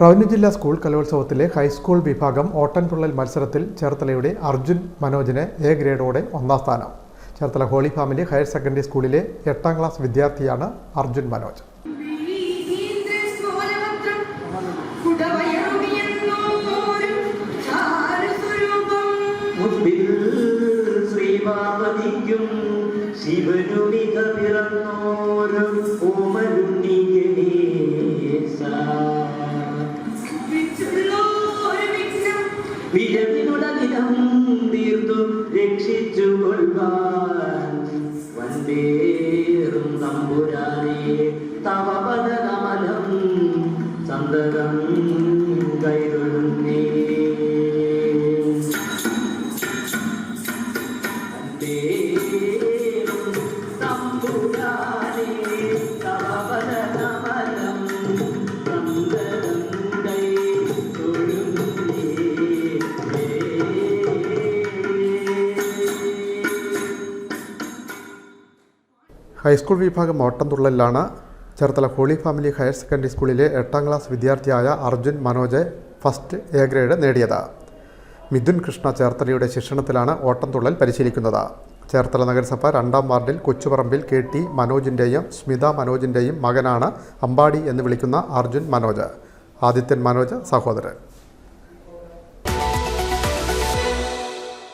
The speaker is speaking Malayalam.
റവന്യൂ ജില്ലാ സ്കൂൾ കലോത്സവത്തിലെ ഹൈസ്കൂൾ വിഭാഗം ഓട്ടൻതുള്ളൽ മത്സരത്തിൽ ചേർത്തലയുടെ അർജുൻ മനോജിന് എ ഗ്രേഡോടെ ഒന്നാം സ്ഥാനം. Cherthala holy family higher secondary സ്കൂളിലെ എട്ടാം ക്ലാസ് വിദ്യാർത്ഥിയാണ് അർജുൻ മനോജ്. ശിവനുമിക വിരവിനുടകിടം തീർത്തു രക്ഷിച്ചു കൊള്ളുവാൻ വണ്ടേറും തമ്പുരാനെ തവ പദകമലം സന്തതം കൈതൊഴുന്നേ. വണ്ടേറും ഹൈസ്കൂൾ വിഭാഗം ഓട്ടംതുള്ളലിലാണ് Cherthala holy family higher secondary സ്കൂളിലെ എട്ടാം ക്ലാസ് വിദ്യാർത്ഥിയായ Arjun Manoj first A grade നേടിയത്. മിഥുൻ കൃഷ്ണ ചേർത്തലയുടെ ശിക്ഷണത്തിലാണ് ഓട്ടംതുള്ളൽ പരിശീലിക്കുന്നത്. ചേർത്തല നഗരസഭ രണ്ടാം വാർഡിൽ കൊച്ചുപറമ്പിൽ കെ ടി മനോജിന്റെയും സ്മിത മനോജിന്റെയും മകനാണ് അമ്പാടി എന്ന് വിളിക്കുന്ന അർജുൻ മനോജ്. ആദിത്യൻ മനോജ് സഹോദരൻ.